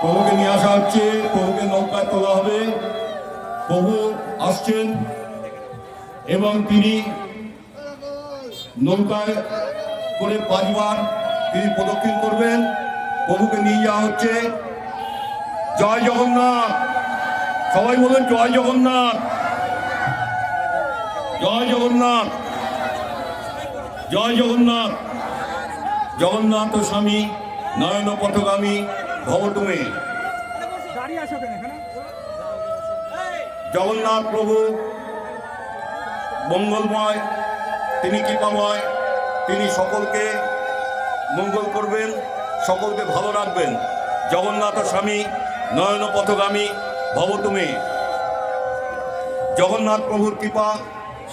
প্রভুকে নিয়ে আসা হচ্ছে প্রভুকে নৌকায় তোলা হবে। প্রভু আসছেন এবং তিনি নৌকায় করে পাঁচবার তিনি প্রদক্ষিণ করবেন। প্রভুকে নিয়ে যাওয়া হচ্ছে। জয় জগন্নাথ! সবাই বলেন, জয় জগন্নাথ! জয় জগন্নাথ! জয় জগন্নাথ! জগন্নাথ স্বামী নয়ন পথগামী এখানে? জগন্নাথ প্রভু মঙ্গলময় তিনি কৃপাময় তিনি সকলকে মঙ্গল করবেন সকলকে ভালো রাখবেন। জগন্নাথ স্বামী নয়ন পথগামী ভবতুমে জগন্নাথ প্রভুর কৃপা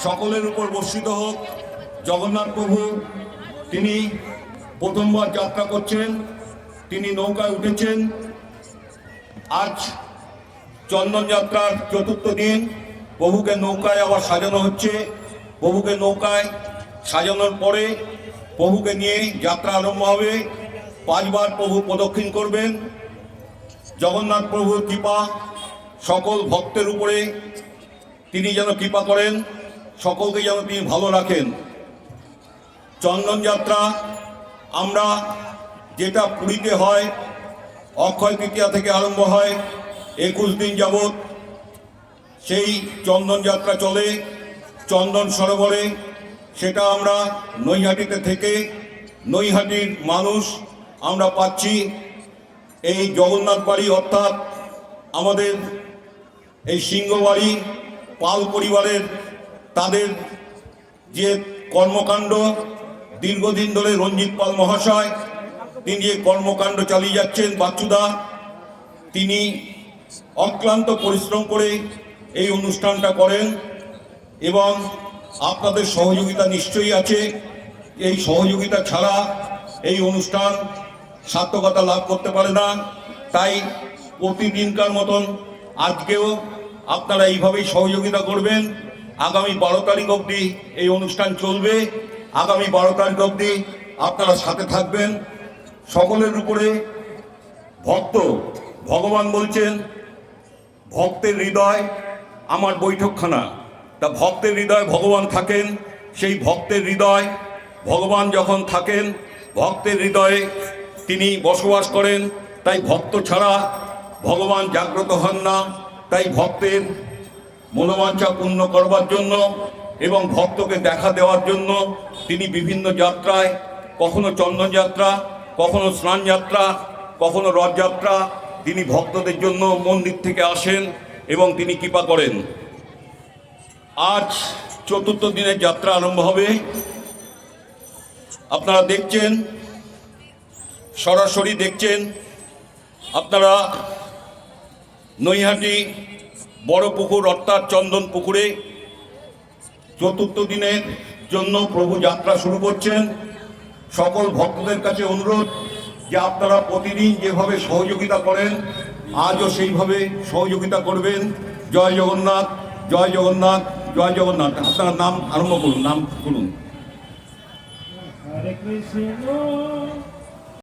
সকলের উপর বর্ষিত হোক। জগন্নাথ প্রভু তিনি প্রথমবার যাত্রা করছেন। তিনি নৌকায় উঠেছেন। আজ চন্দন যাত্রার চতুর্থ দিন। প্রভুকে নৌকায় আবার সাজানো হচ্ছে। প্রভুকে নৌকায় সাজানোর পরে প্রভুকে নিয়ে যাত্রা আরম্ভ হবে। পাঁচবার প্রভু প্রদক্ষিণ করবেন। জগন্নাথ প্রভুর কৃপা সকল ভক্তের উপরে। তিনি যেন কৃপা করেন, সকলকে যেন তিনি ভালো রাখেন। চন্দন যাত্রা আমরা যেটা পুরীতে হয়, অক্ষয় তৃতীয়া থেকে আরম্ভ হয়, একুশ দিন যাবৎ। সেই চন্দন যাত্রা চলে, চন্দন সরোবরে। সেটা আমরা নৈহাটিতে থেকে, নৈহাটির মানুষ আমরা পাচ্ছি। এই জগন্নাথ বাড়ি অর্থাৎ আমাদের এই সিংহবাড়ি পাল পরিবারের তাদের যে কর্মকাণ্ড, দীর্ঘদিন ধরে রঞ্জিত পাল মহাশয় তিনি যে কর্মকাণ্ড চালিয়ে যাচ্ছেন বাচ্চুদা। তিনি অক্লান্ত পরিশ্রম করে এই অনুষ্ঠানটা করেন এবং আপনাদের সহযোগিতা নিশ্চয়ই আছে। এই সহযোগিতা ছাড়া এই অনুষ্ঠান সার্থকতা লাভ করতে পারে না। তাই প্রতিদিনকার মতন আজকেও আপনারা এইভাবেই সহযোগিতা করবেন। আগামী বারো তারিখ অবধি এই অনুষ্ঠান চলবে। আগামী বারো তারিখ অবধি আপনারা সাথে থাকবেন। সকলের উপরে ভক্ত, ভগবান বলছেন, ভক্তের হৃদয় আমার বৈঠকখানা। তা ভক্তের হৃদয় ভগবান থাকেন, সেই ভক্তের হৃদয় ভগবান যখন থাকেন, ভক্তের হৃদয়ে তিনি বসবাস করেন, তাই ভক্ত ছাড়া ভগবান জাগ্রত হন না। তাই ভক্তের মনোবাঞ্ছা পূর্ণ করবার জন্য এবং ভক্তকে দেখা দেওয়ার জন্য তিনি বিভিন্ন যাত্রায়, কখনো চন্দন যাত্রা কখনো স্নান যাত্রা, কখনো রথযাত্রা তিনি ভক্তদের জন্য মন্দির থেকে আসেন এবং তিনি কৃপা করেন। আজ চতুর্থ দিনের যাত্রা আরম্ভ হবে। আপনারা দেখছেন, সরাসরি দেখছেন, আপনারা নৈহাটি বড় পুকুর অর্থাৎ চন্দন পুকুরে চতুর্থ দিনের জন্য প্রভু যাত্রা শুরু করছেন। সকল ভক্তদের কাছে অনুরোধ যে আপনারা প্রতিদিন যেভাবে সহযোগিতা করেন, আজও সেইভাবে সহযোগিতা করবেন। জয় জগন্নাথ জয় জগন্নাথ জয় জগন্নাথ। আপনারা নাম আরম্ভ করুন, নাম করুন